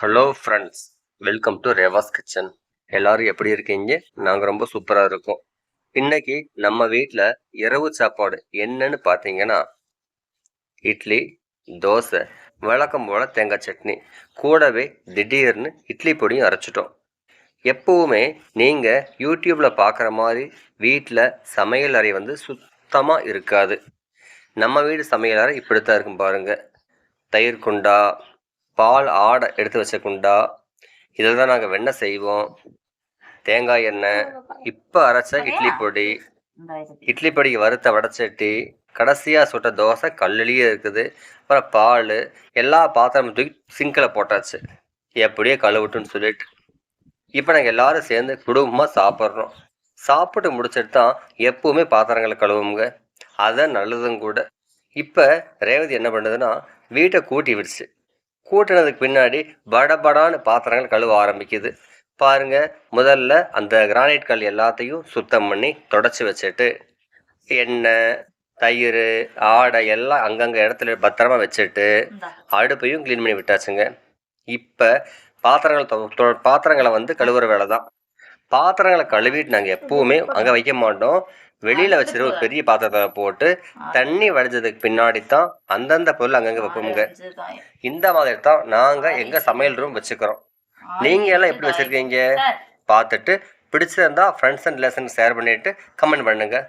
Hello friends welcome to Reva's kitchen எல்லாரும் எப்படி இருக்கீங்க? நாங்கள் ரொம்ப சூப்பராக இருக்கோம். இன்னைக்கு நம்ம வீட்டில் இரவு சாப்பாடு என்னன்னு பார்த்தீங்கன்னா இட்லி தோசை வழக்கம் போல் தேங்காய் சட்னி. கூடவே திடீர்னு இட்லி பொடியும் அரைச்சிட்டோம். எப்போவுமே நீங்கள் யூடியூப்பில் பார்க்குற மாதிரி வீட்டில் சமையல் அறை வந்து சுத்தமாக இருக்காது. நம்ம வீடு சமையல் அறை இப்படித்தான் இருக்கும் பாருங்கள் தயிர் குண்டா பால் ஆடை எடுத்து வச்ச குண்டா இதில் தான் நாங்கள் வெண்ணெய் செய்வோம். தேங்காய் எண்ணெய் இப்போ அரைச்ச இட்லி பொடி இட்லி பொடிக்கு வறுத்த வடச்சட்டி கடைசியாக சுட்ட தோசை கல்லுலேயே இருக்குது. அப்புறம் பால் எல்லா பாத்திரமும் தூக்கி சிங்கில் போட்டாச்சு. எப்படியே கழுவுட்டுன்னு சொல்லிட்டு. இப்போ நாங்கள் எல்லாரும் சேர்ந்து குடும்பமாக சாப்பிட்றோம். சாப்பிட்டு முடிச்சிட்டு தான் எப்பவுமே பாத்திரங்களை கழுவுங்க அதான் நல்லதும் கூட. இப்போ ரேவதி என்ன பண்ணுதுன்னா வீட்டை கூட்டி விடுச்சு கூட்டினதுக்கு பின்னாடி படபடான்னு பாத்திரங்கள் கழுவ ஆரம்பிக்குது. பாருங்க முதல்ல அந்த கிரானைட் கல் எல்லாத்தையும் சுத்தம் பண்ணி தொடச்சி வச்சுட்டு எண்ணெய் தயிர் ஆடை எல்லாம் அங்கங்கே இடத்துல பத்திரமா வச்சுட்டு அடுப்பையும் க்ளீன் பண்ணி விட்டாச்சுங்க. இப்போ பாத்திரங்கள் பாத்திரங்களை வந்து கழுவுற வேலை தான் பாத்திரங்களை கழுவிட்டு நாங்கள் எப்பவுமே அங்கே வைக்க மாட்டோம். வெளியில் வச்சிருக்க ஒரு பெரிய பாத்திரத்தில் போட்டு தண்ணி வடிஞ்சதுக்கு பின்னாடி தான் அந்தந்த பொருள் அங்கங்கே வைப்போமுங்க. இந்த மாதிரி தான் நாங்கள் எங்கள் சமையல் ரூம் வச்சுக்கிறோம். நீங்கள் எல்லாம் எப்படி வச்சுருக்கீங்க. பார்த்துட்டு பிடிச்சிருந்தா ஃப்ரெண்ட்ஸ் அண்ட் ரிலேஷன் ஷேர் பண்ணிவிட்டு கமெண்ட் பண்ணுங்கள்